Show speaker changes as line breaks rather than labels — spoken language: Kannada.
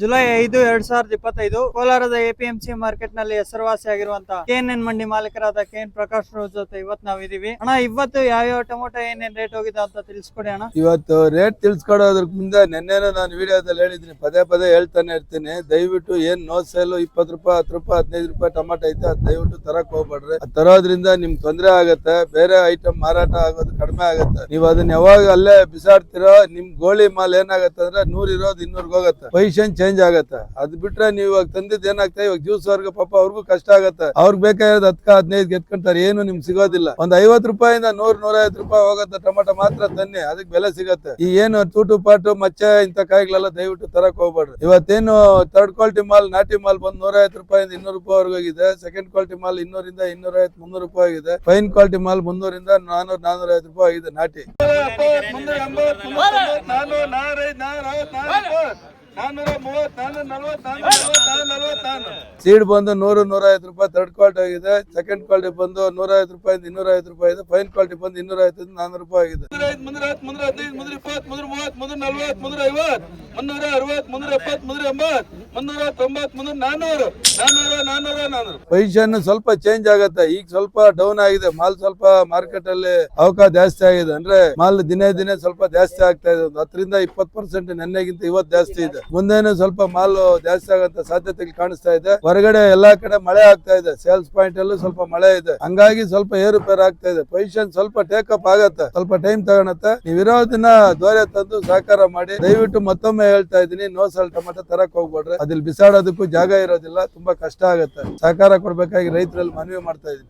ಜುಲೈ ಐದು, ಎರಡ್ ಸಾವಿರದ ಇಪ್ಪತ್ತೈದು ಕೋಲಾರದ ಎಪಿಎಂಸಿ ಮಾರ್ಕೆಟ್ನಲ್ಲಿ ಹೆಸರುವಾಸಿಯಾಗಿರುವಂತಹ ಕೆಎನ್ಎನ್ ಮಂಡಿ ಮಾಲೀಕರಾದ ಕೆ ಎನ್ ಪ್ರಕಾಶ್ ಅವ್ರ ಜೊತೆ ಇವತ್ ನಾವ್ ಇದೀವಿ ಅಣ್ಣ, ಇವತ್ತು ಯಾವ ಯಾವ ಟೊಮೊಟೊ, ಏನೇನ್ ರೇಟ್ ಹೋಗಿದೆ ಅಂತ ತಿಳಿಸ್ಕೊಡಿ ಅಣ್ಣ.
ಇವತ್ತು ರೇಟ್ ತಿಳಿಸ್ಕೊಡೋದ್ರ ಮುಂದೆ ನಿನ್ನೆನೂ ನಾನು ವಿಡಿಯೋದಲ್ಲಿ ಹೇಳಿದ್ದೀನಿ. ಪದೇ ಪದೇ ಹೇಳ್ತಾನೆ ಇರ್ತೀನಿ. ದಯವಿಟ್ಟು ಏನ್ ನೋ ಸೇಲು, ಇಪ್ಪತ್ತು ರೂಪಾಯಿ, ಹತ್ತು ರೂಪಾಯಿ, ಹದಿನೈದು ರೂಪಾಯಿ ಟೊಮೊಟೊ ಐತೆ, ಅದ್ ದಯವಿಟ್ಟು ತರಕ್ ಹೋಗ್ಬೇಡ್ರಿ. ತರೋದ್ರಿಂದ ನಿಮ್ ತೊಂದರೆ ಆಗತ್ತೆ, ಬೇರೆ ಐಟಮ್ ಮಾರಾಟ ಆಗೋದು ಕಡಿಮೆ ಆಗತ್ತೆ. ನೀವು ಅದನ್ನ ಯಾವಾಗ ಅಲ್ಲೇ ಬಿಸಾಡ್ತಿರೋ, ನಿಮ್ ಗೋಳಿ ಮಾಲ್ ಏನಾಗತ್ತೆ ಅಂದ್ರೆ ನೂರ್ ಇರೋದು ಇನ್ನೂರ್ಗೆ ಹೋಗತ್ತೆ. ಪೊಸಿಷನ್ ಚೇಂಜ್ ಆಗತ್ತೆ. ಅದ್ ಬಿಟ್ರೆ ನೀವು ಇವಾಗ ತಂದಿದ್ ಏನಾಗ್ತಾ, ಇವಾಗ ಜ್ಯೂಸ್ ವರ್ಗ ಪಾಪ ಅವ್ರಿಗೂ ಕಷ್ಟ ಆಗತ್ತೆ. ಅವ್ರಿಗೆ ಬೇಕಾಗಿರೋದು ಹತ್ಕ ಹದಿನೈದು ಎತ್ಕೊಂತಾರೆ, ಏನು ನಿಮ್ಗೆ ಸಿಗೋದಿಲ್ಲ. ಒಂದ್ ಐವತ್ ರೂಪಾಯಿಂದ ನೂರ್ ನೂರೈವತ್ತು ರೂಪಾಯಿ ಹೋಗತ್ತೆ ಟೊಮೆಟೊ ಮಾತ್ರ ತನ್ನಿ ಅದಕ್ಕೆ ಬೆಲೆ ಸಿಗತ್ತೆ. ಈ ಏನು ತೂಟು, ಪಾಟು, ಮಚ್ಚೆ ಇಂತ ಕಾಯಿಗಳೆಲ್ಲ ದಯವಿಟ್ಟು ತರಕ್ ಹೋಗ್ಬೇಡ್ರಿ. ಇವತ್ತೇನು ಥರ್ಡ್ ಕ್ವಾಲಿಟಿ ಮಾಲ್ ನಾಟಿ ಮಾಲ್ ಬಂದ್ ನೂರ ಐವತ್ತು ರೂಪಾಯಿಂದ ಇನ್ನೂರು ರೂಪಾಯಿ ಹೋಗಿದೆ ಸೆಕೆಂಡ್ ಕ್ವಾಲಿಟಿ ಮಾಲ್ ಇನ್ನೂರಿಂದ ಇನ್ನೂರೈವತ್, ಮುನ್ನೂರು ರೂಪಾಯಿ ಆಗಿದೆ. ಫೈನ್ ಕ್ವಾಲಿಟಿ ಮಾಲ್ ಮುನ್ನೂರಿಂದ ನಾನೂರ ನಾನೂರೈವತ್ತು ರೂಪಾಯಿ ಆಗಿದೆ ನಾಟಿ. ಸೀಡ್ ಬಂದು ನೂರು ಐವತ್ತು ರೂಪಾಯಿ ಥರ್ಡ್ ಕ್ವಾಲಿಟಿ ಆಗಿದೆ. ಸೆಕೆಂಡ್ ಕ್ವಾಲಿಟಿ ಬಂದು ನೂರೈವತ್ತು ರೂಪಾಯಿ ಇನ್ನೂರ ಐವತ್ತು ರೂಪಾಯಿ ಇದೆ ಫೈನ್ ಕ್ವಾಲಿಟಿ ಬಂದು ಇನ್ನೂರ ಐವತ್ತು ನಾನೂರು ರೂಪಾಯಿ ಆಗಿದೆ.
ಮುನ್ನೂರ ಹದಿನೈದು ಮುನ್ನೂರ ಇಪ್ಪತ್ತು ಮುನ್ನೂರ ಮೂವತ್ತು ಮುನ್ನೂರ ನಲ್ವತ್ತು ಮುನ್ನೂರ ಐವತ್ತು ಮುನ್ನೂರ ಅರವತ್ತು ಮುನ್ನೂರ ಎಪ್ಪತ್ತು ಮುನ್ನೂರ ಎಂಬತ್ತು ಮುನ್ನೂರ ತೊಂಬತ್ ಮುನ್ನೂರ ನಾನ್ನೂರು ನಾನ್ನೂರ
ಪೊಸಿಷನ್ ಸ್ವಲ್ಪ ಚೇಂಜ್ ಆಗತ್ತೆ. ಈಗ ಸ್ವಲ್ಪ ಡೌನ್ ಆಗಿದೆ. ಮಾಲ್ ಸ್ವಲ್ಪ ಮಾರ್ಕೆಟ್ ಅಲ್ಲಿ ಅವಕಾಶ ಜಾಸ್ತಿ ಆಗಿದೆ. ಅಂದ್ರೆ ಮಾಲ್ ದಿನೇ ದಿನೇ ಸ್ವಲ್ಪ ಜಾಸ್ತಿ ಆಗ್ತಾ ಇದೆ. ಹತ್ತರಿಂದ ಇಪ್ಪತ್ ಪರ್ಸೆಂಟ್ ನೆನ್ನೆಗಿಂತ ಇವತ್ತು ಜಾಸ್ತಿ ಇದೆ. ಮುಂದೇನು ಸ್ವಲ್ಪ ಮಾಲ್ ಜಾಸ್ತಿ ಆಗಂತ ಸಾಧ್ಯತೆಗಳು ಕಾಣಿಸ್ತಾ ಇದೆ. ಹೊರಗಡೆ ಎಲ್ಲಾ ಕಡೆ ಮಳೆ ಆಗ್ತಾ ಇದೆ. ಸೇಲ್ಸ್ ಪಾಯಿಂಟ್ ಅಲ್ಲೂ ಸ್ವಲ್ಪ ಮಳೆ ಇದೆ. ಹಂಗಾಗಿ ಸ್ವಲ್ಪ ಏರುಪೇರು ಆಗ್ತಾ ಇದೆ. ಪೊಸಿಷನ್ ಸ್ವಲ್ಪ ಟೇಕಪ್ ಆಗತ್ತೆ. ಸ್ವಲ್ಪ ಟೈಮ್ ತಗೊಳತ್ತೆ. ನೀವಿರೋದನ್ನ ದ್ವಾರ ತಂದು ಸಹಕಾರ ಮಾಡಿ. ದಯವಿಟ್ಟು ಮತ್ತೊಮ್ಮೆ ಹೇಳ್ತಾ ಇದೀನಿ ನೋ ಸಾಲ್ ಟೊಮೆಟೊ ತರಕ್ ಹೋಗ್ಬೇಡ್ರಿ. ಅದಿಲ್ಲಿ ಬಿಸಾಡೋದಕ್ಕೂ ಜಾಗ ಇರೋದಿಲ್ಲ ತುಂಬಾ ಕಷ್ಟ ಆಗುತ್ತೆ. ಸಹಕಾರ ಕೊಡ್ಬೇಕಾಗಿ ರೈತರಲ್ಲಿ ಮನವಿ ಮಾಡ್ತಾ ಇದೀನಿ